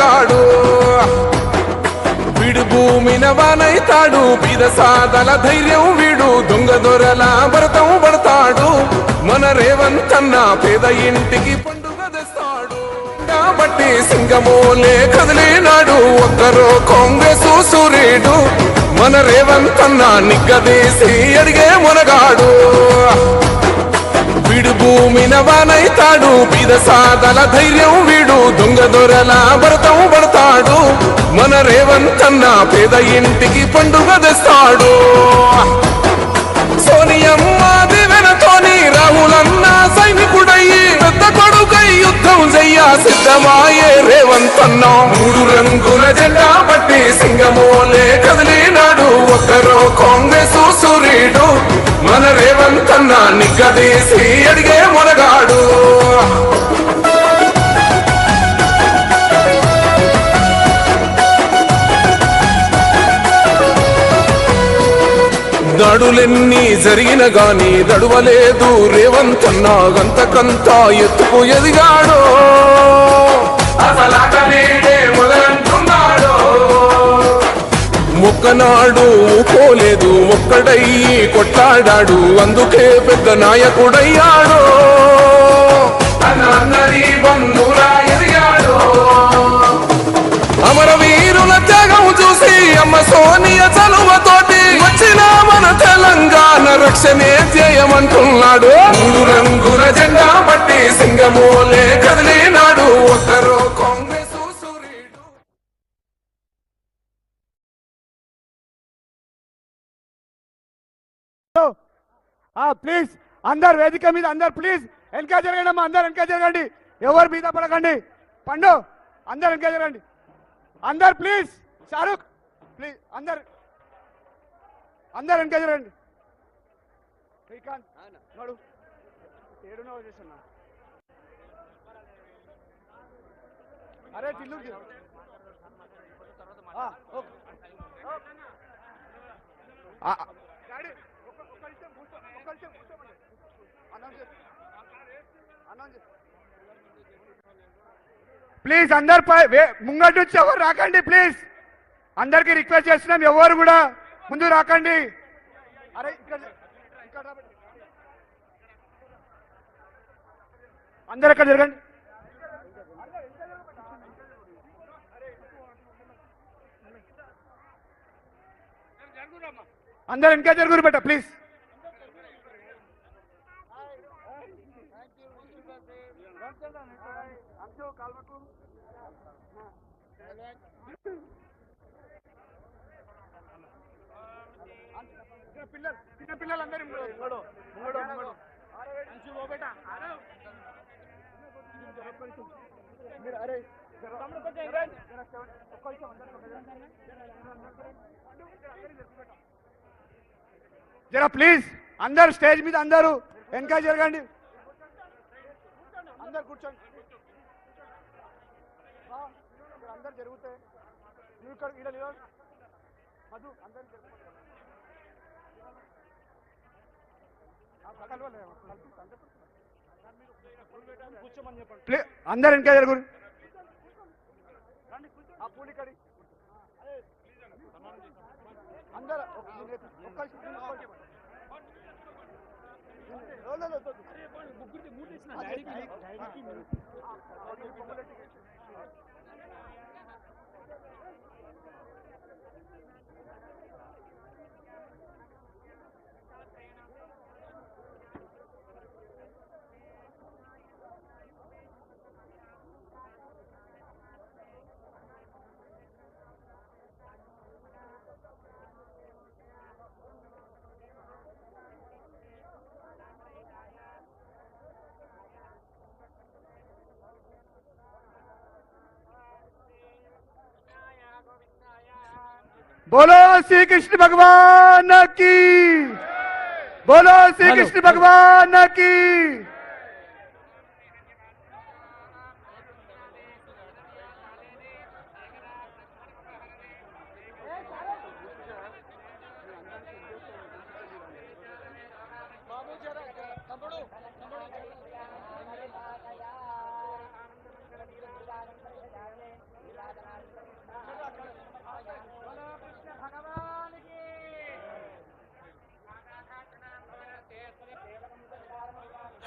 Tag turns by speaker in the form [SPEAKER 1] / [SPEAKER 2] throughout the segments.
[SPEAKER 1] మొనగాడు వీడు భూమిన వానైతాడు. బీద సాదల ధైర్యం వీడు. దొంగ దొరల భరతం పడతాడు. మన రేవంతన్న పేద ఇంటికి పండుగ తెస్తాడు. కాబట్టి సింగమోలే కదిలినాడు. ఒక్కరో కాంగ్రెస్ సూర్యుడు. మన రేవంతన్న నిగ్గదీసి అడిగే మునగాడు. వీడు భూమిన వానైతాడు బీద సాదల ధైర్యం వీడు దొంగ దొరల భరతం పడతాడు. మన రేవంతన్న పేద ఇంటికి పండుగ తెస్తాడు. సోనియమ్మ దివెనతోని రాహులన్న సైనికుడయ్యి పెద్ద కొడుకై యుద్ధం చెయ్య సిద్ధమాయే రేవంతన్న. మూడు రంగుల జెండా పట్టి సింగమోలే కదిలి ఒక్కరో కాంగ్రెస్ సూర్యుడు మన రేవంతన్న నిగ్గదీసి అడిగే మొనగాడు దాడులెన్ని జరిగిన గాని దడువలేదు రేవంతన్న గంతకంతా ఎత్తుకు ఎదిగాడు. అసలాట మొక్కనాడు పోలేదు ఒక్కడయ్యి కొట్లాడాడు. అందుకే పెద్ద నాయకుడయ్యాడు. అమరవీరుల త్యాగం చూసి అమ్మ సోనియ చలువతోటి వచ్చిన మన తెలంగాణ రక్షణే చేయమంటున్నాడు రంగుల జెండా పట్టి సింగమోలే కదిలినాడు ఒక్కరో.
[SPEAKER 2] ప్లీజ్ అందరు వేదిక మీద అందరు ప్లీజ్ వెనక జరగండి అమ్మా అందరు వెనక జరగండి. ఎవరు మీద పడకండి. పండు అందరు వెనక జరగండి. అందరు ప్లీజ్ షారుఖ్ ప్లీజ్ అందరు అందరు వెనక జరగండి. శ్రీకాంత్ నడు. ఏడునో చేస్తున్నా. అరే టిల్లు ఓకే. ఆ, ఆ. డాడీ, ఒక్క- ఒక్క నిమిషం ప్లీజ్ అందరు ముంగటి నుంచి ఎవరు రాకండి ప్లీజ్ అందరికి రిక్వెస్ట్ చేస్తున్నాం ఎవరు కూడా ముందు రాకండి. అరే ఇక్కడ. అందరు ఎక్కడ జరగండి అందరు వెనక జరుగురు బెట్ట ప్లీజ్ పిల్లలు చిన్న పిల్లలందరూ ముంగడు ముంగడు ముంగడు అంచు పోబెట్ట మీరు అరే జరా ప్లీజ్ అందరు స్టేజ్ మీద అందరూ వెనక జరగండి. అందరు కూర్చోండి ఆ, ఇక్కడ అందరు జరుగుతాయి. నువ్వు ఇక్కడ ఇక్కడ నిలబడు. మధు అందరు అందరు వెనక జరుగురు. అందరూ ఒక్క बोलो श्री कृष्ण भगवान की। बोलो श्री कृष्ण भगवान की।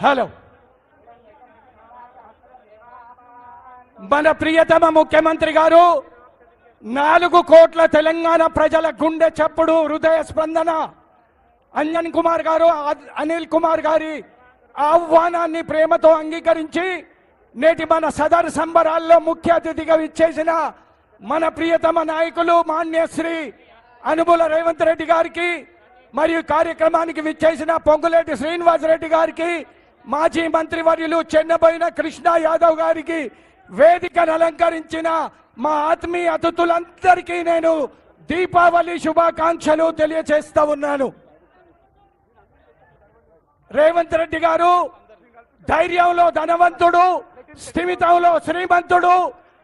[SPEAKER 3] హలో మన ప్రియతమ ముఖ్యమంత్రి గారు నాలుగు కోట్ల తెలంగాణ ప్రజల గుండె చప్పుడు హృదయ స్పందన. అంజన్ కుమార్ గారు అనిల్ కుమార్ గారి ఆహ్వానాన్ని ప్రేమతో అంగీకరించి నేటి మన సదర్ సంబరాల్లో ముఖ్య అతిథిగా ఇచ్చేసిన మన ప్రియతమ నాయకులు మాన్యశ్రీ అనుబుల రేవంత్ రెడ్డి గారికి మరియు కార్యక్రమానికి విచ్చేసిన పొంగులేటి శ్రీనివాస్ రెడ్డి గారికి మాజీ మంత్రివర్యులు చెన్నబోయిన కృష్ణ యాదవ్ గారికి వేదికను అలంకరించిన మా ఆత్మీయ అతిథులందరికీ నేను దీపావళి శుభాకాంక్షలు తెలియజేస్తా ఉన్నాను. రేవంత్ రెడ్డి గారు ధైర్యంలో ధనవంతుడు స్థిమితంలో శ్రీమంతుడు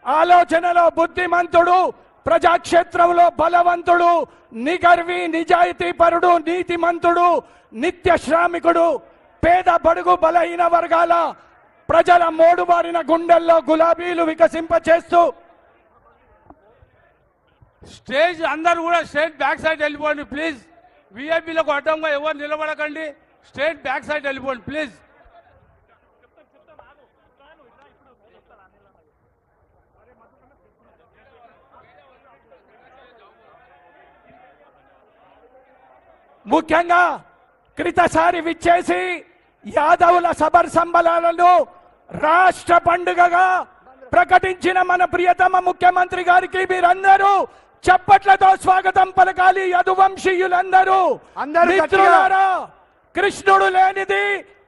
[SPEAKER 3] ఆలోచనలో బుద్ధిమంతుడు ప్రజాక్షేత్రంలో బలవంతుడు నిగర్వి నిజాయితీ పరుడు నీతిమంతుడు నిత్య శ్రామికుడు పేద బడుగు బలహీన వర్గాల ప్రజల మోడుబారిన గుండెల్లో గులాబీలు వికసింపచేస్తూ
[SPEAKER 4] స్టేజ్ అందరు కూడా స్టేట్ బ్యాక్ సైడ్ వెళ్ళిపోండి ప్లీజ్. విఐపీలకు అడ్డంగా ఎవరు నిలబడకండి. స్టేట్ బ్యాక్ సైడ్ వెళ్ళిపోండి ప్లీజ్.
[SPEAKER 3] ముఖ్యంగా క్రితసారి విచ్చేసి యాదవుల సబర్ సంబలాలను రాష్ట్ర పండుగగా ప్రకటించిన మన ప్రియతమ ముఖ్యమంత్రి గారికి మీరందరూ చప్పట్లతో స్వాగతం పలకాలి యదువంశీయులందరూ. మిత్రులారా కృష్ణుడు లేనిది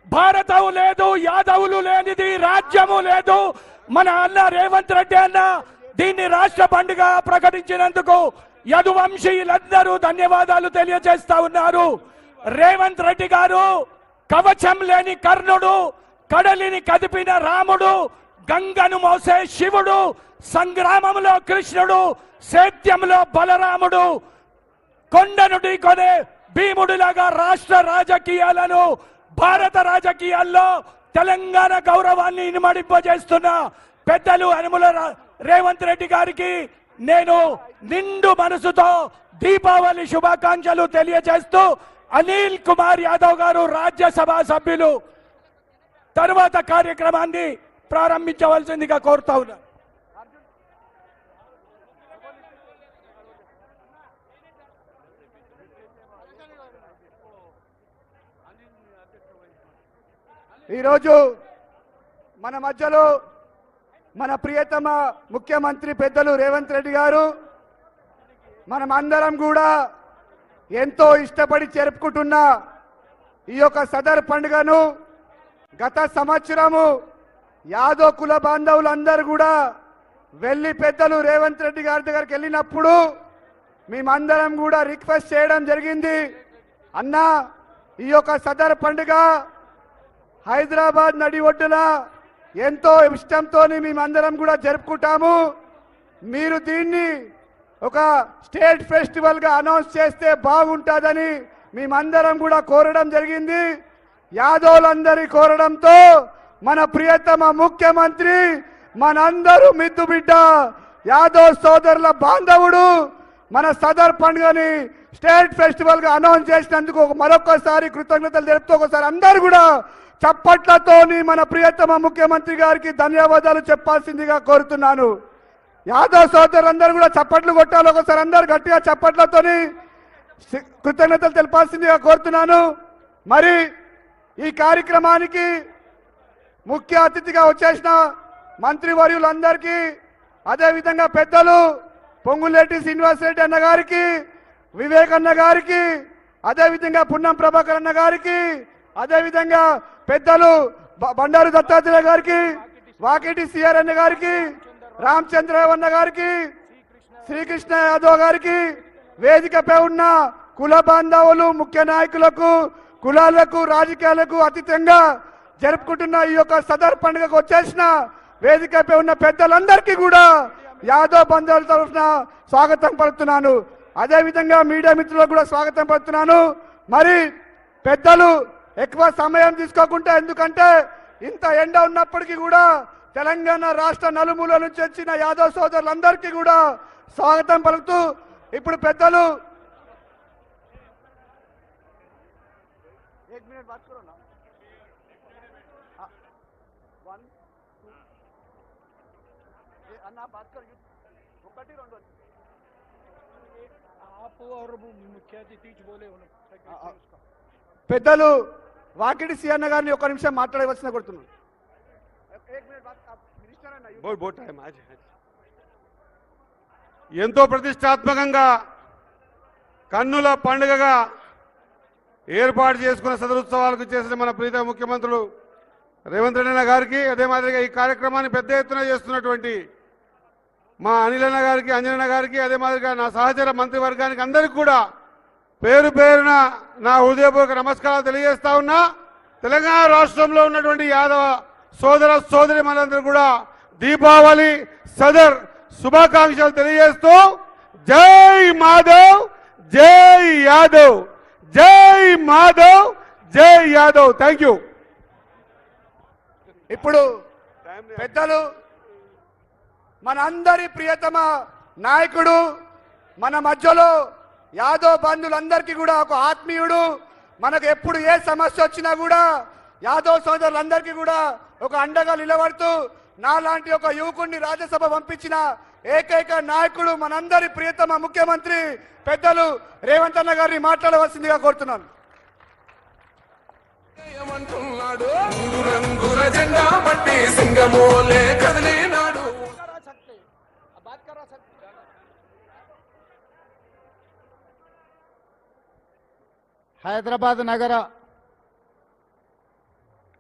[SPEAKER 3] భారతం లేదు యాదవులు లేనిది రాజ్యము లేదు. మన అన్న రేవంత్ రెడ్డి అన్న దీన్ని రాష్ట్ర పండుగ ప్రకటించినందుకు యదువంశీయులందరూ ధన్యవాదాలు తెలియజేస్తా ఉన్నారు. రేవంత్ రెడ్డి గారు కవచం లేని కర్ణుడు కడలిని కదిపిన రాముడు గంగను మోసే శివుడు సంగ్రామంలో కృష్ణుడు సేద్యంలో బలరాముడు కొండను ఢీకొనే భీముడిలాగా రాష్ట్ర రాజకీయాలను భారత రాజకీయాల్లో తెలంగాణ గౌరవాన్ని ఇనుమడింపజేస్తున్న పెద్దలు అనుముల రేవంత్ రెడ్డి గారికి నేను నిండు మనసుతో దీపావళి శుభాకాంక్షలు తెలియజేస్తూ అనిల్ కుమార్ యాదవ్ గారు రాజ్యసభ సభ్యులు. తరువాత కార్యక్రమాన్ని ప్రారంభించవలసిందిగా కోరుతా ఉన్నా.
[SPEAKER 2] ఈరోజు మన మధ్యలో మన ప్రియతమ ముఖ్యమంత్రి పెద్దలు రేవంత్ రెడ్డి గారు మనం అందరం కూడా ఎంతో ఇష్టపడి జరుపుకుంటున్న ఈ యొక్క సదర్ పండుగను గత సంవత్సరము యాదో కుల బాంధవులందరూ కూడా వెళ్ళి పెద్దలు రేవంత్ రెడ్డి గారి దగ్గరికి వెళ్ళినప్పుడు మేమందరం కూడా రిక్వెస్ట్ చేయడం జరిగింది. అన్నా ఈ యొక్క సదర్ పండుగ హైదరాబాద్ నడి ఒడ్డున ఎంతో ఇష్టంతో మేమందరం కూడా జరుపుకుంటాము. మీరు దీన్ని ఒక స్టేట్ ఫెస్టివల్గా అనౌన్స్ చేస్తే బాగుంటుందని మేమందరం కూడా కోరడం జరిగింది. యాదవులందరి కోరడంతో మన ప్రియతమ ముఖ్యమంత్రి మనందరూ మిద్దు బిడ్డ యాదవ్ సోదరుల బాంధవుడు మన సదర్ పండుగని స్టేట్ ఫెస్టివల్గా అనౌన్స్ చేసినందుకు మరొకసారి కృతజ్ఞతలు తెలుపుతూ ఒకసారి అందరు కూడా చప్పట్లతోని మన ప్రియతమ ముఖ్యమంత్రి గారికి ధన్యవాదాలు చెప్పాల్సిందిగా కోరుతున్నాను. యాదవ్ సోదరులందరూ కూడా చప్పట్లు కొట్టాలి. ఒకసారి అందరు గట్టిగా చప్పట్లతోని కృతజ్ఞతలు తెలపాల్సిందిగా కోరుతున్నాను. మరి ఈ కార్యక్రమానికి ముఖ్య అతిథిగా వచ్చేసిన మంత్రివర్యులందరికీ అదేవిధంగా పెద్దలు పొంగులేటి శ్రీనివాసరెడ్డి అన్న గారికి వివేక్ అన్న గారికి అదేవిధంగా పున్నం ప్రభాకర్ అన్న గారికి అదేవిధంగా పెద్దలు బ- బండారు దత్తాత్రేయ గారికి వాకిటి సిఆర్ అన్న గారికి రామచంద్ర అన్న గారికి శ్రీకృష్ణ యాదవ్ గారికి వేదికపై ఉన్న కుల బాంధవులు ముఖ్య నాయకులకు కులాలకు రాజకీయాలకు అతీతంగా జరుపుకుంటున్న ఈ యొక్క సదర్ పండుగకు వచ్చేసిన వేదికపై ఉన్న పెద్దలందరికీ కూడా యాదవ్ బంధువుల తరఫున స్వాగతం పలుకుతున్నాను. అదేవిధంగా మీడియా మిత్రులకు కూడా స్వాగతం పలుకుతున్నాను. మరి పెద్దలు ఎక్కువ సమయం తీసుకోకుండా ఎందుకంటే ఇంత ఎండ ఉన్నప్పటికీ కూడా తెలంగాణ రాష్ట్ర నలుమూల నుంచి వచ్చిన యాదవ్ సోదరులందరికీ కూడా స్వాగతం పలుకుతూ ఇప్పుడు పెద్దలు
[SPEAKER 3] పెద్దలు వాకిడి సియన్న గారిని ఒక నిమిషం మాట్లాడవలసిన
[SPEAKER 2] కొడుతున్నాను వాకిటి సియన్న గారిని ఒక నిమిషం మాట్లాడవలసిన కొడుతున్నాను
[SPEAKER 5] बहुत बहुत टाइम आज ఎంతో ప్రతిష్టాత్మకంగా కన్నుల పండుగగా ఏర్పాటు చేసుకున్న సదరుత్సవాలకు చేసిన మన ప్రీత ముఖ్యమంత్రులు రేవంత్ రెడ్డి గారికి అదే మాదిరిగా ఈ కార్యక్రమాన్ని పెద్ద ఎత్తున చేస్తున్నటువంటి మా అనిలన్న గారికి అంజనన్న గారికి అదే మాదిరిగా నా సహచర మంత్రివర్గానికి అందరికీ కూడా పేరు పేరున నా హృదయపూర్వక నమస్కారాలు తెలియజేస్తా ఉన్నా తెలంగాణ రాష్ట్రంలో ఉన్నటువంటి యాదవ సోదర సోదరి మనందరూ కూడా దీపావళి సదర్ శుభాకాంక్షలు తెలియజేస్తూ జై మాధవ్ జై యాదవ్ జై మాధవ్ జై యాదవ్. థ్యాంక్ యూ
[SPEAKER 2] ఇప్పుడు పెద్దలు మనందరి ప్రియతమ నాయకుడు మన మధ్యలో యాదవ్ బంధువులందరికీ కూడా ఒక ఆత్మీయుడు మనకు ఎప్పుడు ఏ సమస్య వచ్చినా కూడా యాదవ్ సోదరులందరికీ కూడా ఒక అండగా నిలబడుతూ నాలాంటి ఒక యువకుడిని రాజ్యసభ పంపించిన ఏకైక నాయకుడు మనందరి ప్రియతమ ముఖ్యమంత్రి పెద్దలు రేవంత్ అన్న గారిని మాట్లాడవలసిందిగా కోరుతున్నాను.
[SPEAKER 1] ఏమంటున్నాడు? రంగు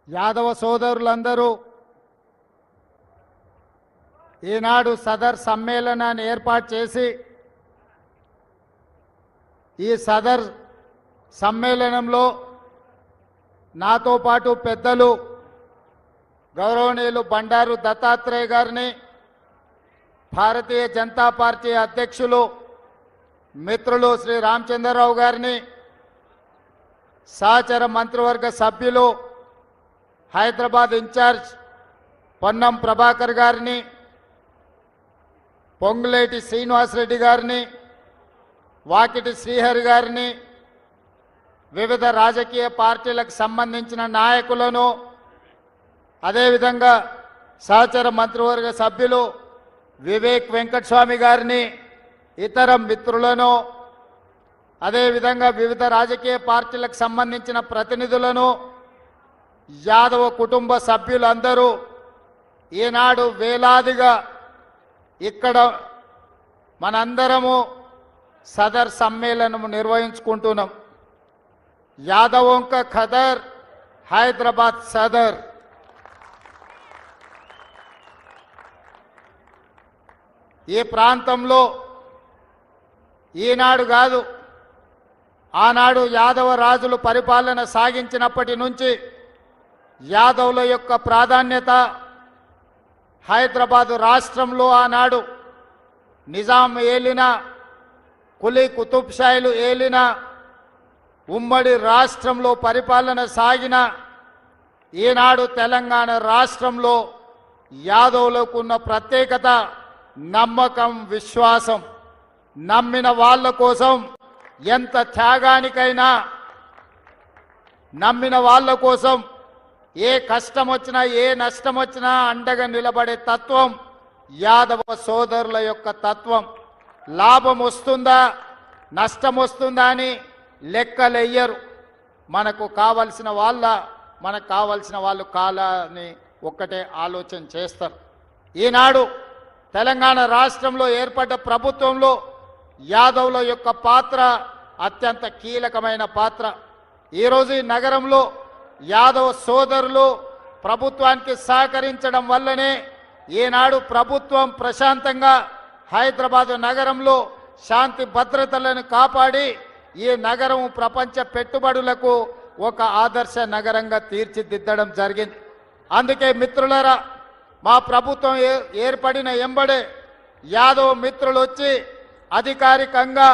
[SPEAKER 6] యాదవ సోదరులందరూ ఈనాడు సదర్ సమ్మేళనాన్ని ఏర్పాటు చేసి ఈ సదర్ సమ్మేళనంలో నాతో పాటు పెద్దలు గౌరవనీయులు బండారు దత్తాత్రేయ గారిని భారతీయ జనతా పార్టీ అధ్యక్షులు మిత్రులు శ్రీ రామచంద్రరావు గారిని సహచర మంత్రివర్గ సభ్యులు హైదరాబాద్ ఇన్ఛార్జ్ పొన్నం ప్రభాకర్ గారిని పొంగులేటి శ్రీనివాసరెడ్డి గారిని వాకిటి శ్రీహరి గారిని వివిధ రాజకీయ పార్టీలకు సంబంధించిన నాయకులను అదేవిధంగా సహచర మంత్రివర్గ సభ్యులు వివేక్ వెంకటస్వామి గారిని ఇతర మిత్రులను అదేవిధంగా వివిధ రాజకీయ పార్టీలకు సంబంధించిన ప్రతినిధులను యాదవ కుటుంబ సభ్యులందరూ ఈనాడు వేలాదిగా ఇక్కడ మనందరము సదర్ సమ్మేళనము నిర్వహించుకుంటున్నాం. యాదవంక ఖదర్ హైదరాబాద్ సదర్. ఈ ప్రాంతంలో ఈనాడు కాదు ఆనాడు యాదవ రాజులు పరిపాలన సాగించినప్పటి నుంచి యాదవుల యొక్క ప్రాధాన్యత హైదరాబాదు రాష్ట్రంలో ఆనాడు నిజాం ఏలిన కులీ కుతుబ్షాయిలు ఏలిన ఉమ్మడి రాష్ట్రంలో పరిపాలన సాగిన ఈనాడు తెలంగాణ రాష్ట్రంలో యాదవులకు ఉన్న ప్రత్యేకత నమ్మకం విశ్వాసం నమ్మిన వాళ్ళ కోసం ఎంత త్యాగానికైనా నమ్మిన వాళ్ళ కోసం ఏ కష్టం వచ్చినా ఏ నష్టం వచ్చినా అండగా నిలబడే తత్వం యాదవ సోదరుల యొక్క తత్వం. లాభం వస్తుందా నష్టం వస్తుందా అని లెక్కలెయ్యరు మనకు కావలసిన వాళ్ళ మనకు కావలసిన వాళ్ళు కాలని ఒక్కటే ఆలోచన చేస్తారు. ఈనాడు తెలంగాణ రాష్ట్రంలో ఏర్పడ్డ ప్రభుత్వంలో యాదవుల యొక్క పాత్ర అత్యంత కీలకమైన పాత్ర. ఈరోజు ఈ నగరంలో యాదవ సోదరులు ప్రభుత్వానికి సహకరించడం వల్లనే ఈనాడు ప్రభుత్వం ప్రశాంతంగా హైదరాబాదు నగరంలో శాంతి భద్రతలను కాపాడి ఈ నగరం ప్రపంచ పెట్టుబడులకు ఒక ఆదర్శ నగరంగా తీర్చిదిద్దడం జరిగింది. అందుకే మిత్రులరా మా ప్రభుత్వం ఏర్పడిన ఎంబడే యాదవ్ మిత్రులు వచ్చి అధికారికంగా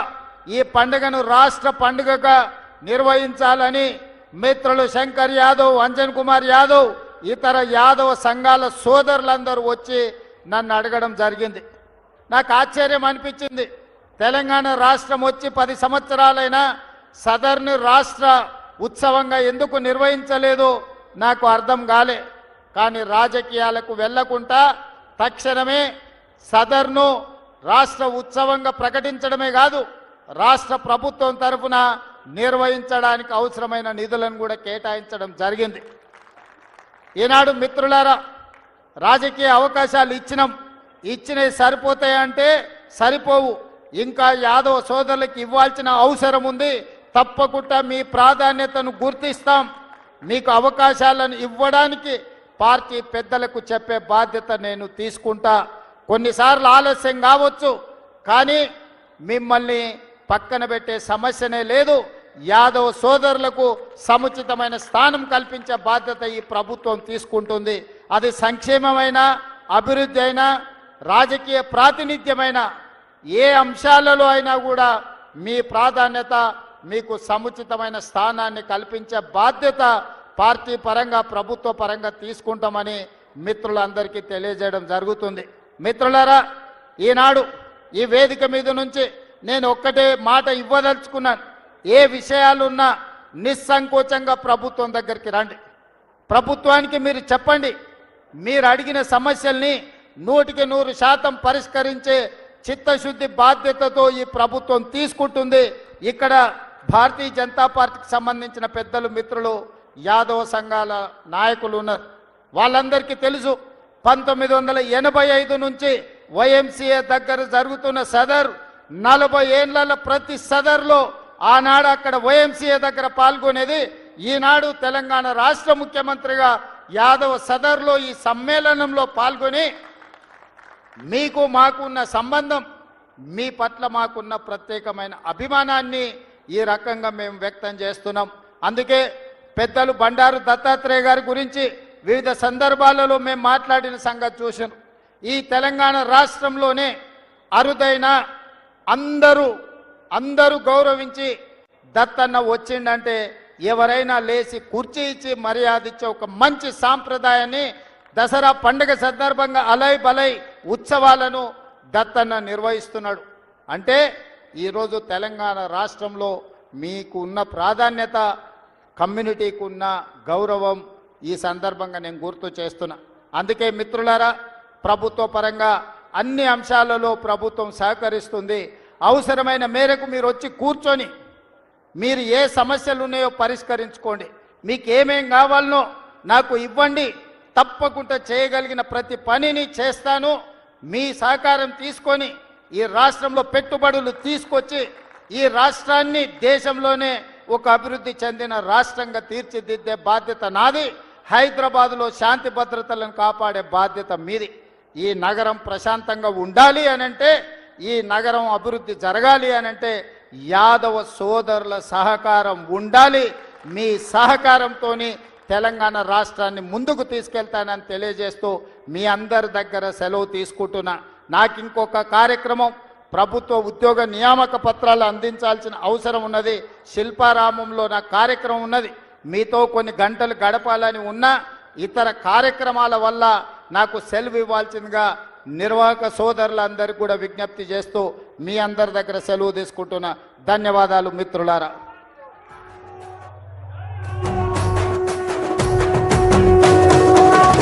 [SPEAKER 6] ఈ పండుగను రాష్ట్ర పండుగగా నిర్వహించాలని మిత్రులు శంకర్ యాదవ్ అంజన్ కుమార్ యాదవ్ ఇతర యాదవ సంఘాల సోదరులందరూ వచ్చి నన్ను అడగడం జరిగింది. నాకు ఆశ్చర్యం అనిపించింది. తెలంగాణ రాష్ట్రం వచ్చి పది సంవత్సరాలైనా సదర్ని రాష్ట్ర ఉత్సవంగా ఎందుకు నిర్వహించలేదు నాకు అర్థం కాలే. కానీ రాజకీయాలకు వెళ్ళకుండా తక్షణమే సదర్ను రాష్ట్ర ఉత్సవంగా ప్రకటించడమే కాదు రాష్ట్ర ప్రభుత్వం తరఫున నిర్వహించడానికి అవసరమైన నిధులను కూడా కేటాయించడం జరిగింది. ఈనాడు మిత్రులారా రాజకీయ అవకాశాలు ఇచ్చినాం ఇచ్చినవి సరిపోతాయంటే సరిపోవు. ఇంకా యాదవ సోదరులకు ఇవ్వాల్సిన అవసరం ఉంది. తప్పకుండా మీ ప్రాధాన్యతను గుర్తిస్తాం. మీకు అవకాశాలను ఇవ్వడానికి పార్టీ పెద్దలకు చెప్పే బాధ్యత నేను తీసుకుంటా. కొన్నిసార్లు ఆలస్యం కావచ్చు కానీ మిమ్మల్ని పక్కన పెట్టే సమస్యనే లేదు. యాదవ్ సోదరులకు సముచితమైన స్థానం కల్పించే బాధ్యత ఈ ప్రభుత్వం తీసుకుంటుంది. అది సంక్షేమమైన అభివృద్ధి అయినా రాజకీయ ప్రాతినిధ్యమైన ఏ అంశాలలో అయినా కూడా మీ ప్రాధాన్యత మీకు సముచితమైన స్థానాన్ని కల్పించే బాధ్యత పార్టీ పరంగా ప్రభుత్వ పరంగా తీసుకుంటామని మిత్రులందరికీ తెలియజేయడం జరుగుతుంది. మిత్రులారా ఈనాడు ఈ వేదిక మీద నుంచి నేను ఒక్కటే మాట ఇవ్వదలుచుకున్నాను. ఏ విషయాలున్నా నిస్సంకోచంగా ప్రభుత్వం దగ్గరికి రండి. ప్రభుత్వానికి మీరు చెప్పండి. మీరు అడిగిన సమస్యల్ని నూటికి నూరు శాతం పరిష్కరించే చిత్తశుద్ధి బాధ్యతతో ఈ ప్రభుత్వం తీసుకుంటుంది. ఇక్కడ భారతీయ జనతా పార్టీకి సంబంధించిన పెద్దలు మిత్రులు యాదవ సంఘాల నాయకులు ఉన్నారు. వాళ్ళందరికీ తెలుసు పంతొమ్మిది వందల ఎనభై ఐదు నుంచి వైఎంసీఏ దగ్గర జరుగుతున్న సదర్ నలభై ఏండ్ల ప్రతి సదర్లో ఆనాడు అక్కడ ఓఎంసీఏ దగ్గర పాల్గొనేది ఈనాడు తెలంగాణ రాష్ట్ర ముఖ్యమంత్రిగా యాదవ సదర్లో ఈ సమ్మేళనంలో పాల్గొని మీకు మాకున్న సంబంధం మీ పట్ల మాకున్న ప్రత్యేకమైన అభిమానాన్ని ఈ రకంగా మేము వ్యక్తం చేస్తున్నాం. అందుకే పెద్దలు బండారు దత్తాత్రేయ గారి గురించి వివిధ సందర్భాలలో మేము మాట్లాడిన సంగతి చూసాం ఈ తెలంగాణ రాష్ట్రంలోనే అరుదైన అందరూ అందరూ గౌరవించి దత్తన్న వచ్చిండంటే ఎవరైనా లేచి కుర్చీ ఇచ్చి మర్యాద ఇచ్చే ఒక మంచి సాంప్రదాయాన్ని దసరా పండుగ సందర్భంగా అలై బలై ఉత్సవాలను దత్తన్న నిర్వహిస్తున్నాడు. అంటే ఈరోజు తెలంగాణ రాష్ట్రంలో మీకు ఉన్న ప్రాధాన్యత కమ్యూనిటీకి ఉన్న గౌరవం ఈ సందర్భంగా నేను గుర్తు చేస్తున్నా. అందుకే మిత్రులారా ప్రభుత్వ పరంగా అన్ని అంశాలలో ప్రభుత్వం సహకరిస్తుంది. అవసరమైన మేరకు మీరు వచ్చి కూర్చొని మీరు ఏ సమస్యలు ఉన్నాయో పరిష్కరించుకోండి. మీకు ఏమేం కావాలనో నాకు ఇవ్వండి. తప్పకుండా చేయగలిగిన ప్రతి పనిని చేస్తాను. మీ సహకారం తీసుకొని ఈ రాష్ట్రంలో పెట్టుబడులు తీసుకొచ్చి ఈ రాష్ట్రాన్ని దేశంలోనే ఒక అభివృద్ధి చెందిన రాష్ట్రంగా తీర్చిదిద్దే బాధ్యత నాది. హైదరాబాదులో శాంతి భద్రతలను కాపాడే బాధ్యత మీది. ఈ నగరం ప్రశాంతంగా ఉండాలి అనంటే ఈ నగరం అభివృద్ధి జరగాలి అని అంటే యాదవ సోదరుల సహకారం ఉండాలి. మీ సహకారంతో తెలంగాణ రాష్ట్రాన్ని ముందుకు తీసుకెళ్తానని తెలియజేస్తూ మీ అందరి దగ్గర సెలవు తీసుకుంటున్నా. నాకు ఇంకొక కార్యక్రమం ప్రభుత్వ ఉద్యోగ నియామక పత్రాలు అందించాల్సిన అవసరం ఉన్నది. శిల్పారామంలో నా కార్యక్రమం ఉన్నది. మీతో కొన్ని గంటలు గడపాలని ఉన్నా ఇతర కార్యక్రమాల వల్ల నాకు సెలవు ఇవ్వాల్సిందిగా నిర్వాహక సోదరులందరికీ కూడా విజ్ఞప్తి చేస్తూ మీ అందరి దగ్గర సెలవు తీసుకుంటున్నా ధన్యవాదాలు మిత్రులారా.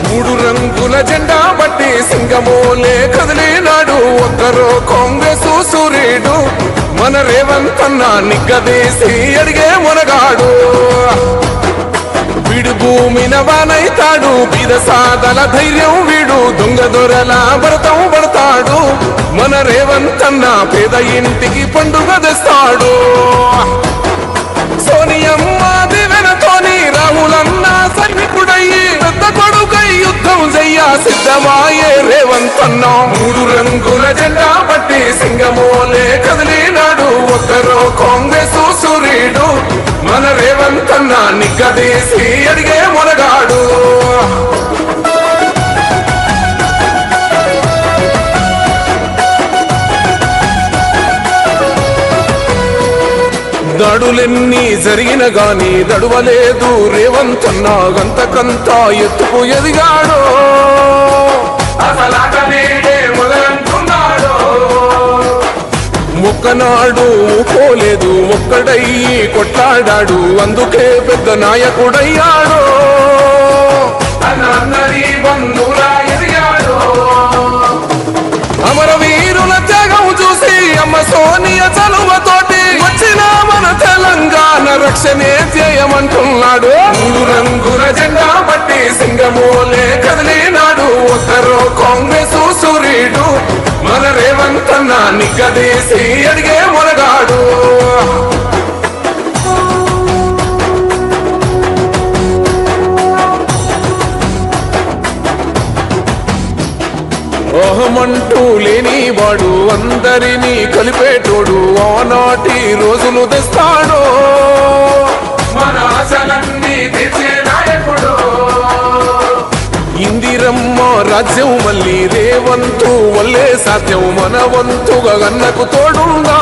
[SPEAKER 1] మూడు రంగుల జెండా బట్టి సింగమోలే కదిలినాడు. ఒక్కరో కాంగ్రెస్ సూర్యుడు. మన రేవంత్ అన్న నిగ్గదీసి అడిగే మునగాడు. వీడు భూమిన వానైతాడు బీద సాదల ధైర్యం వీడు దొంగ దొరల భరతం పడతాడు. మన రేవంతన్న పేద ఇంటికి పండుగ తెస్తాడు. సోనియమ్మ దివెనతోని రాహులన్న సైనికుడయ్యి పెద్ద కొడుకై యుద్ధం చెయ్య సిద్ధమాయే రేవంత్ మూడు రంగుల జెండా పట్టి సింగమోలే కదిలినాడు ఒకరో కాంగ్రెస్ సూర్యుడు మన రేవంత్ అన్న నిగ్గదీసి అడిగే మొనగాడు దాడులెన్ని జరిగిన గాని దడువలేదు. రేవంత్ గంతకంతా ఎత్తుకు ఎదిగాడో. అసలాట పోలేదు ఒక్కడయ్యి కొట్లాడాడు. అందుకే పెద్ద నాయకుడయ్యాడు. అమరవీరుల త్యాగం చూసి అమ్మ సోనియ చలువతో మన తెలంగాణ రక్షణే ధ్యేయమంటున్నాడు రంగుల జెండా పట్టి సింగమూలే కదిలినాడు. ఒక్కరో కాంగ్రెస్ సూర్యుడు మన రేవంతన్న నిగ్గదీసి అడిగే మొనగాడు. అంటూ లేనివాడు అందరినీ కలిపేటోడు ఆనాటి రోజులు తెస్తాడు. ఇందిరమ్మ రాజ్యం మళ్ళీ రేవంతు వల్లే సాధ్యం మన వంతుగా గన్నకు తోడుందా?